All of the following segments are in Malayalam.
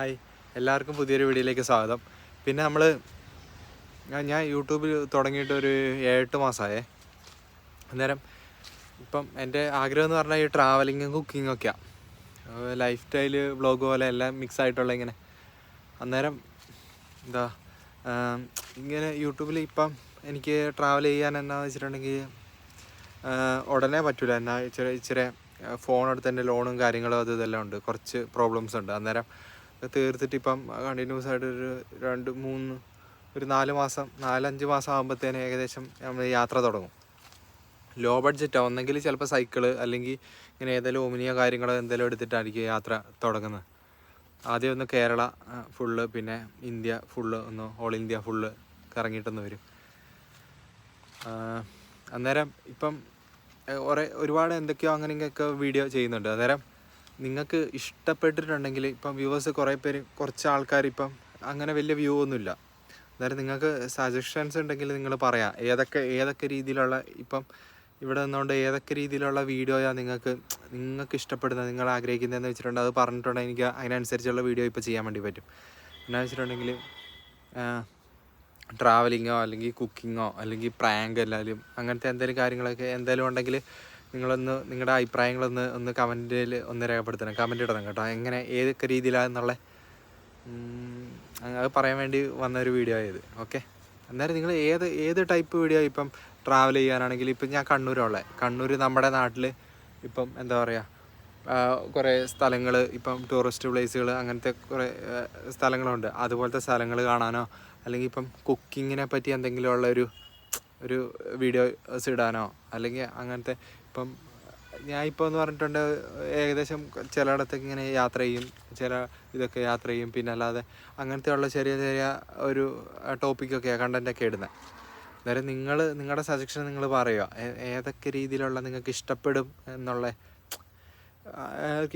ഹായ്. എല്ലാവർക്കും പുതിയൊരു വീഡിയോയിലേക്ക് സ്വാഗതം. പിന്നെ നമ്മൾ ഞാൻ യൂട്യൂബിൽ തുടങ്ങിയിട്ട് ഒരു ഏഴെട്ട് മാസമായേ അന്നേരം ഇപ്പം എന്റെ ആഗ്രഹം എന്ന് പറഞ്ഞാൽ ഈ ട്രാവലിങ്ങും കുക്കിങ്ങും ഒക്കെയാണ് ലൈഫ് സ്റ്റൈൽ വ്ളോഗ് പോലെ എല്ലാം മിക്സ് ആയിട്ടുള്ള ഇങ്ങനെ. അന്നേരം എന്താ ഇങ്ങനെ യൂട്യൂബിൽ ഇപ്പം എനിക്ക് ട്രാവൽ ചെയ്യാൻ എന്നാന്ന് വെച്ചിട്ടുണ്ടെങ്കിൽ ഉടനെ പറ്റില്ല എന്നാ ഇച്ചിരി ഇച്ചിരി ഫോൺ എടുത്ത് എന്റെ ലോണും കാര്യങ്ങളും അത് ഇതെല്ലാം ഉണ്ട്. കുറച്ച് പ്രോബ്ലംസ് ഉണ്ട്. അന്നേരം തീർത്തിട്ട് ഇപ്പം കണ്ടിന്യൂസ് ആയിട്ട് ഒരു രണ്ട് മൂന്ന് ഒരു നാല് മാസം നാലഞ്ച് മാസം ആകുമ്പോഴത്തേന് ഏകദേശം നമ്മൾ യാത്ര തുടങ്ങും. ലോ ബഡ്ജറ്റാണ് ഒന്നെങ്കിൽ ചിലപ്പോൾ സൈക്കിൾ അല്ലെങ്കിൽ ഇങ്ങനെ ഏതെങ്കിലും ഓമിനിയോ കാര്യങ്ങളോ എന്തെങ്കിലും എടുത്തിട്ടായിരിക്കും യാത്ര തുടങ്ങുന്നത് ആദ്യം ഒന്ന് കേരള ഫുള്ള് പിന്നെ ഇന്ത്യ ഫുള്ള് ഒന്ന് ഓൾ ഇന്ത്യ ഫുള്ള് കറങ്ങിയിട്ടൊന്ന് വരും. അന്നേരം ഇപ്പം ഒരേ ഒരുപാട് എന്തൊക്കെയോ അങ്ങനെയൊക്കെ വീഡിയോ ചെയ്യുന്നുണ്ട്. അന്നേരം നിങ്ങൾക്ക് ഇഷ്ടപ്പെട്ടിട്ടുണ്ടെങ്കിൽ ഇപ്പം വ്യൂവേഴ്സ് കുറേ പേര് കുറച്ച് ആൾക്കാർ ഇപ്പം അങ്ങനെ വലിയ വ്യൂ ഒന്നുമില്ല. അതായത് നിങ്ങൾക്ക് സജഷൻസ് ഉണ്ടെങ്കിൽ നിങ്ങൾ പറയാം ഏതൊക്കെ ഏതൊക്കെ രീതിയിലുള്ള ഇപ്പം ഇവിടെ നിന്നുകൊണ്ട് ഏതൊക്കെ രീതിയിലുള്ള വീഡിയോയാണ് നിങ്ങൾക്ക് നിങ്ങൾക്ക് ഇഷ്ടപ്പെടുന്നത് നിങ്ങൾ ആഗ്രഹിക്കുന്നതെന്ന് വെച്ചിട്ടുണ്ടെങ്കിൽ അത് പറഞ്ഞിട്ടുണ്ടെങ്കിൽ എനിക്ക് അതിനനുസരിച്ചുള്ള വീഡിയോ ഇപ്പോൾ ചെയ്യാൻ വേണ്ടി പറ്റും. എന്നാ വെച്ചിട്ടുണ്ടെങ്കിൽ ട്രാവലിങ്ങോ അല്ലെങ്കിൽ കുക്കിങ്ങോ അല്ലെങ്കിൽ പ്രാങ്ക് എല്ലാവരും അങ്ങനത്തെ എന്തെങ്കിലും കാര്യങ്ങളൊക്കെ എന്തെങ്കിലും ഉണ്ടെങ്കിൽ നിങ്ങളൊന്ന് നിങ്ങളുടെ അഭിപ്രായങ്ങളൊന്ന് ഒന്ന് കമന്റിൽ ഒന്ന് രേഖപ്പെടുത്തണം കമന്റ് ഇടണം കേട്ടോ. എങ്ങനെ ഏതൊക്കെ രീതിയിലാണെന്നുള്ള അത് പറയാൻ വേണ്ടി വന്ന ഒരു വീഡിയോ ആയത്. ഓക്കെ അന്നേരം നിങ്ങൾ ഏത് ഏത് ടൈപ്പ് വീഡിയോ ഇപ്പം ട്രാവൽ ചെയ്യാനാണെങ്കിൽ ഇപ്പം ഞാൻ കണ്ണൂരുള്ളത് കണ്ണൂർ നമ്മുടെ നാട്ടിൽ ഇപ്പം എന്താ പറയുക കുറേ സ്ഥലങ്ങൾ ഇപ്പം ടൂറിസ്റ്റ് പ്ലേസുകൾ അങ്ങനത്തെ കുറേ സ്ഥലങ്ങളുണ്ട്. അതുപോലത്തെ സ്ഥലങ്ങൾ കാണാനോ അല്ലെങ്കിൽ ഇപ്പം കുക്കിങ്ങിനെ പറ്റി എന്തെങ്കിലും ഉള്ള ഒരു ഒരു വീഡിയോസ് ഇടാനോ അല്ലെങ്കിൽ അങ്ങനത്തെ ഇപ്പം ഞാൻ ഇപ്പോൾ എന്ന് പറഞ്ഞിട്ടുണ്ട് ഏകദേശം ചിലയിടത്തൊക്കെ ഇങ്ങനെ യാത്ര ചെയ്യും ചില ഇതൊക്കെ യാത്ര ചെയ്യും. പിന്നെ അല്ലാതെ അങ്ങനത്തെ ഉള്ള ചെറിയ ചെറിയ ഒരു ടോപ്പിക്കൊക്കെയാണ് കണ്ടന്റൊക്കെ ഇടുന്നത്. അന്നേരം നിങ്ങൾ നിങ്ങളുടെ സജഷൻ നിങ്ങൾ പറയുക ഏതൊക്കെ രീതിയിലുള്ള നിങ്ങൾക്ക് ഇഷ്ടപ്പെടും എന്നുള്ള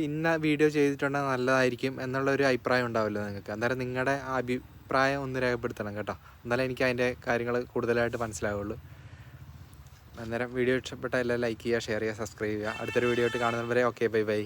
ഇന്ന വീഡിയോ ചെയ്തിട്ടുണ്ടെങ്കിൽ നല്ലതായിരിക്കും എന്നുള്ള ഒരു അഭിപ്രായം ഉണ്ടാവില്ല നിങ്ങൾക്ക്. അന്നേരം നിങ്ങളുടെ അഭിപ്രായം ഒന്ന് രേഖപ്പെടുത്തണം കേട്ടോ. എന്നാലേ എനിക്ക് അതിന്റെ കാര്യങ്ങൾ കൂടുതലായിട്ട് മനസ്സിലാവുള്ളൂ. അന്നേരം വീഡിയോ ഇഷ്ടപ്പെട്ടാൽ എല്ലാം ലൈക്ക് ചെയ്യുക ഷെയർ ചെയ്യുക സബ്സ്ക്രൈബ് ചെയ്യുക. അടുത്തൊരു വീഡിയോ ആയിട്ട് കാണുന്നവരെ ഓക്കെ ബൈ ബൈ